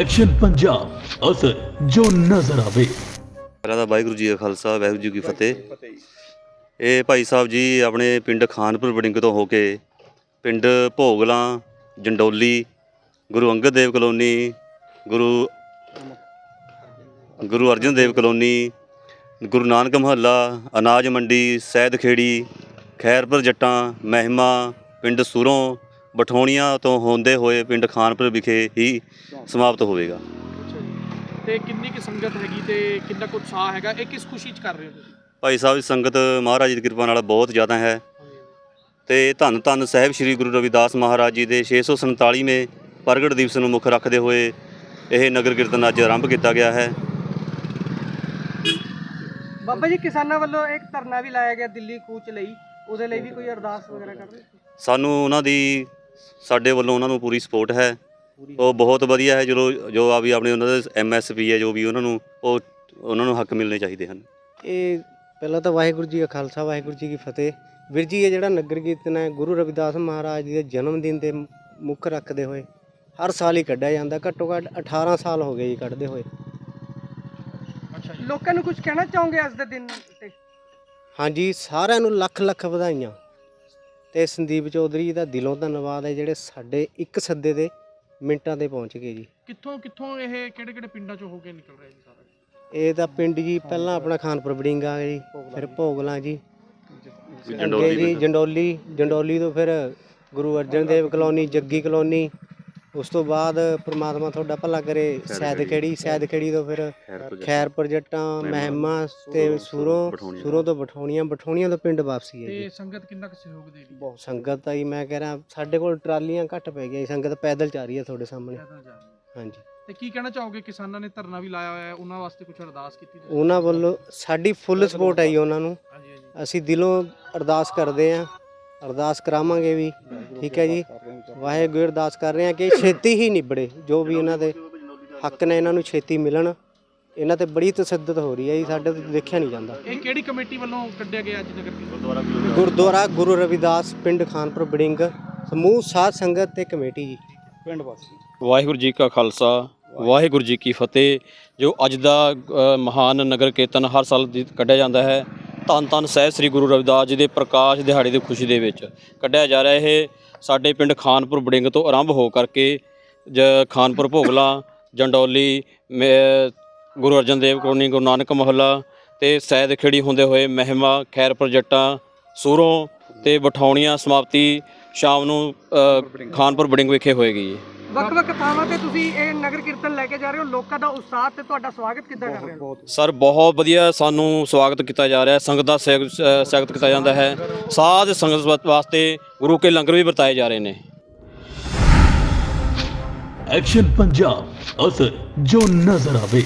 Action Punjab, ਅਸਰ ਜੋ ਨਜ਼ਰ ਆਵੇ। ਪਹਿਲਾਂ ਵਾਹਿਗੁਰੂ ਜੀ ਕਾ ਖਾਲਸਾ, ਵਾਹਿਗੁਰੂ ਜੀ ਕੀ ਫਤਿਹ। ਇਹ ਭਾਈ ਸਾਹਿਬ ਜੀ ਆਪਣੇ ਪਿੰਡ ਖਾਨਪੁਰ ਬੜਿੰਗ ਤੋਂ ਹੋ ਕੇ ਪਿੰਡ ਭੋਗਲਾਂ, ਜੰਡੋਲੀ, ਗੁਰੂ ਅੰਗਦ ਦੇਵ ਕਲੋਨੀ, ਗੁਰੂ ਗੁਰੂ ਅਰਜਨ ਦੇਵ ਕਲੋਨੀ, ਗੁਰੂ ਨਾਨਕ ਮਹੱਲਾ, ਅਨਾਜ ਮੰਡੀ ਸੈਦ ਖੇੜੀ ਖੈਰਪੁਰ ਜੱਟਾਂ, ਮਹਿਮਾ, ਪਿੰਡ ਸੂਰੋਂ ਬਠੋਣੀਆਂ ਤੋਂ ਹੁੰਦੇ ਹੋਏ ਪਿੰਡ ਖਾਨਪੁਰ ਵਿਖੇ ਹੀ ਸਮਾਪਤ ਹੋਵੇਗਾ। ਤੇ ਕਿੰਨੀ ਕੁ ਸੰਗਤ ਹੈਗੀ ਤੇ ਕਿੰਨਾ ਕੁ ਉਤਸ਼ਾਹ ਹੈਗਾ? ਇਹ ਕਿਸ ਖੁਸ਼ੀ 'ਚ ਕਰ ਰਹੇ ਹੋ ਤੁਸੀਂ? ਭਾਈ ਸਾਹਿਬ ਦੀ ਸੰਗਤ ਮਹਾਰਾਜ ਦੀ ਕਿਰਪਾ ਨਾਲ ਬਹੁਤ ਜ਼ਿਆਦਾ ਹੈ। ਤੇ ਧੰਨ ਧੰਨ ਸਾਹਿਬ ਸ੍ਰੀ ਗੁਰੂ ਰਵਿਦਾਸ ਮਹਾਰਾਜ ਜੀ ਦੇ 647ਵੇਂ ਪ੍ਰਗਟ ਦਿਵਸ ਨੂੰ ਮੁੱਖ ਰੱਖਦੇ ਹੋਏ ਇਹ ਨਗਰ ਕੀਰਤਨ ਅੱਜ ਆਰੰਭ ਕੀਤਾ ਗਿਆ ਹੈ। ਬਾਬਾ ਜੀ ਕਿਸਾਨਾਂ ਵੱਲੋਂ ਇੱਕ ਧਰਨਾ ਵੀ ਲਾਇਆ ਗਿਆ ਦਿੱਲੀ ਕੂਚ ਲਈ। ਉਹਦੇ ਲਈ ਵੀ ਕੋਈ ਅਰਦਾਸ ਵਗੈਰਾ ਕਰ ਰਹੇ ਸਾਨੂੰ ਉਹਨਾਂ ਦੀ ਸਾਡੇ ਵੱਲੋਂ ਉਹਨਾਂ ਨੂੰ ਪੂਰੀ ਸਪੋਰਟ ਹੈ। ਉਹ ਬਹੁਤ ਵਧੀਆ ਹੈ ਜੋ ਜੋ ਆ ਵੀ ਆਪਣੇ ਉਹਨਾਂ ਦੇ ਐਮਐਸਪੀ ਹੈ ਜੋ ਵੀ ਉਹਨਾਂ ਨੂੰ ਉਹ ਉਹਨਾਂ ਨੂੰ ਹੱਕ ਮਿਲਣੇ ਚਾਹੀਦੇ ਹਨ। ਇਹ ਪਹਿਲਾਂ ਤਾਂ ਵਾਹਿਗੁਰੂ ਜੀ ਕਾ ਖਾਲਸਾ ਵਾਹਿਗੁਰੂ ਜੀ ਕੀ ਫਤਿਹ। ਵੀਰ ਜੀ ਇਹ ਜਿਹੜਾ ਨਗਰ ਕੀਰਤਨ ਹੈ ਗੁਰੂ ਰਵਿਦਾਸ ਮਹਾਰਾਜ ਜੀ ਦੇ ਜਨਮ ਦਿਨ ਦੇ ਮੁੱਖ ਰੱਖਦੇ ਹੋਏ ਹਰ ਸਾਲ ਹੀ ਕੱਢਿਆ ਜਾਂਦਾ। ਘੱਟੋ ਘੱਟ 18 ਸਾਲ ਹੋ ਗਏ ਜੀ ਕੱਢਦੇ ਹੋਏ। ਅੱਛਾ ਜੀ। ਲੋਕਾਂ ਨੂੰ ਕੁਝ ਕਹਿਣਾ ਚਾਹੋਗੇ ਅੱਜ ਦੇ ਦਿਨ ਤੇ? ਹਾਂਜੀ ਸਾਰਿਆਂ ਨੂੰ ਲੱਖ ਲੱਖ ਵਧਾਈਆਂ। ਤੇ ਸੰਦੀਪ ਚੌਧਰੀ ਦਾ ਦਿਲੋਂ ਧੰਨਵਾਦ ਹੈ ਜਿਹੜੇ ਸਾਡੇ ਇੱਕ ਸੱਦੇ ਦੇ ਮਿੰਟਾਂ ਤੇ ਪਹੁੰਚ ਗਏ ਜੀ। ਕਿੱਥੋਂ ਕਿੱਥੋਂ ਇਹ ਕਿਹੜੇ ਕਿਹੜੇ ਪਿੰਡਾਂ 'ਚੋਂ ਹੋ ਕੇ ਨਿਕਲ ਰਿਹਾ ਜੀ ਸਾਰਾ? ਇਹ ਤਾਂ ਪਿੰਡ ਜੀ ਪਹਿਲਾਂ ਆਪਣਾ ਖਾਨਪੁਰ ਬੜਿੰਗ ਜੀ ਫਿਰ ਭੋਗਲਾਂ ਜੀ। ਅੱਗੇ ਜੀ ਜੰਡੋਲੀ ਜੰਡੋਲੀ ਤੋਂ ਫਿਰ ਗੁਰੂ ਅਰਜਨ ਦੇਵ ਕਲੋਨੀ ਜੱਗੀ ਕਲੋਨੀ ਉਸ ਤੋਂ ਬਾਅਦ ਪ੍ਰਮਾਤਮਾ ਤੁਹਾਡਾ ਭਲਾ ਕਰੇ। ਸੈਦ ਖੇੜੀ ਸੈਦ ਖੇੜੀ ਤੋਂ ਫਿਰ ਖੈਰਪੁਰ ਜੱਟਾਂ। ਮਹਿਮਾ ਤੇ ਸੂਰੋਂ। ਸੂਰੋਂ ਤੋਂ ਬਠੋਣੀਆਂ ਬਠੋਣੀਆਂ ਤੋਂ ਪਿੰਡ ਵਾਪਸੀ ਹੈ ਤੇ ਜੀ। ਸੰਗਤ ਕਿੰਨਾ ਕੁ ਸਹਿਯੋਗ ਦੇ ਰਹੀ ਬਹੁਤ ਸੰਗਤ ਆਈ ਮੈਂ ਕਹਿ ਰਿਹਾ ਸਾਡੇ ਕੋਲ ਟਰਾਲੀਆਂ ਘੱਟ ਪੈ ਗਈਆਂ ਜੀ, ਸੰਗਤ ਪੈਦਲ ਜਾ ਰਹੀ ਹੈ ਤੁਹਾਡੇ ਸਾਹਮਣੇ। ਜਾ। ਹਾਂਜੀ। ਤੇ ਕੀ ਕਹਿਣਾ ਚਾਹੋਗੇ? ਕਿਸਾਨਾਂ ਨੇ ਧਰਨਾ ਵੀ ਲਾਇਆ ਹੋਇਆ ਹੈ ਉਹਨਾਂ ਵਾਸਤੇ ਕੁਝ ਅਰਦਾਸ ਕੀਤੀ ਤੁਸੀਂ? ਉਹਨਾਂ ਵੱਲੋਂ ਸਾਡੀ ਫੁੱਲ ਸਪੋਰਟ ਹੈ ਜੀ ਉਹਨਾਂ ਨੂੰ। ਹਾਂਜੀ ਹਾਂਜੀ। ਅਸੀਂ ਦਿਲੋਂ ਅਰਦਾਸ ਕਰਦੇ ਆਂ ਅਰਦਾਸ ਕਰਾਵਾਂਗੇ ਵੀ। ਠੀਕ ਹੈ ਜੀ। ਵਾਹਿਗੁਰੂ ਅਰਦਾਸ ਕਰ ਰਹੇ ਹਾਂ ਕਿ ਛੇਤੀ ਹੀ ਨਿਬੜੇ ਜੋ ਵੀ ਇਹਨਾਂ ਦੇ ਹੱਕ ਨੇ ਇਹਨਾਂ ਨੂੰ ਛੇਤੀ ਮਿਲਣ। ਇਹਨਾਂ ਤੇ ਬੜੀ ਤਸੱਦਦ ਹੋ ਰਹੀ ਹੈ ਜੀ ਸਾਡੇ ਤੋਂ ਦੇਖਿਆ ਨਹੀਂ ਜਾਂਦਾ। ਇਹ ਕਿਹੜੀ ਕਮੇਟੀ ਵੱਲੋਂ ਕੱਢਿਆ ਗਿਆ ਅੱਜ ਨਗਰ ਕੀਰਤਨ? ਗੁਰਦੁਆਰਾ ਗੁਰੂ ਰਵਿਦਾਸ ਪਿੰਡ ਖਾਨਪੁਰ ਬੜਿੰਗ ਸਮੂਹ ਸਾਧ ਸੰਗਤ ਤੇ ਕਮੇਟੀ ਜੀ। ਵਾਹਿਗੁਰੂ ਜੀ ਕਾ ਖਾਲਸਾ ਵਾਹਿਗੁਰੂ ਜੀ ਕੀ ਫਤਿਹ ਜੋ ਅੱਜ ਦਾ ਮਹਾਨ ਨਗਰ ਕੀਰਤਨ ਹਰ ਸਾਲ ਦੀ ਕੱਢਿਆ ਜਾਂਦਾ ਹੈ। ਧੰਨ ਧੰਨ ਸਾਹਿਬ ਸ੍ਰੀ ਗੁਰੂ ਰਵਿਦਾਸ ਜੀ ਦੇ ਪ੍ਰਕਾਸ਼ ਦਿਹਾੜੇ ਦੀ ਖੁਸ਼ੀ ਦੇ ਵਿੱਚ ਕੱਢਿਆ ਜਾ ਰਿਹਾ ਇਹ ਸਾਡੇ ਪਿੰਡ ਖਾਨਪੁਰ ਬੜਿੰਗ ਤੋਂ ਆਰੰਭ ਹੋ ਕਰਕੇ ਜ ਖਾਨਪੁਰ ਭੋਗਲਾ, ਜੰਡੌਲੀ, ਮੇ- ਗੁਰੂ ਅਰਜਨ ਦੇਵ ਕਲੋਨੀ, ਗੁਰੂ ਨਾਨਕ ਮਹੱਲਾ ਤੇ ਸੈਦ ਖੇੜੀ ਹੁੰਦੇ ਹੋਏ ਮਹਿਮਾ ਖੈਰਪੁਰ ਜੱਟਾਂ ਸੂਰੋਂ ਤੇ ਬਠੌਣੀਆਂ ਸਮਾਪਤੀ ਸ਼ਾਮ ਨੂੰ ਖਾਨਪੁਰ ਬੜਿੰਗ ਵਿਖੇ ਹੋਏਗੀ ਵੱਖ-ਵੱਖ ਥਾਵਾਂ ਤੇ ਤੁਸੀਂ ਇਹ ਨਗਰ ਕੀਰਤਨ ਲੈ ਕੇ ਜਾ ਰਹੇ ਹੋ। ਲੋਕਾਂ ਦਾ ਉਤਸ਼ਾਹ ਤੇ ਤੁਹਾਡਾ ਸਵਾਗਤ ਕਿੱਦਾਂ ਕਰ ਰਹੇ ਹੋ? ਸਰ ਬਹੁਤ ਵਧੀਆ ਸਾਨੂੰ ਸਵਾਗਤ ਕੀਤਾ ਜਾ ਰਿਹਾ ਹੈ। ਸੰਗਤ ਦਾ ਅ, ਸਵਾਗਤ ਕੀਤਾ ਜਾਂਦਾ ਹੈ। ਸਾਧ ਸੰਗਤ ਵਾ- ਵਾਸਤੇ ਗੁਰੂ ਕੇ ਲੰਗਰ ਵੀ ਵਰਤਾਏ ਜਾ ਰਹੇ ਨੇ। ਐਕਸ਼ਨ ਪੰਜਾਬ ਅਸਰ ਜੋ ਨਜ਼ਰ ਆਵੇ।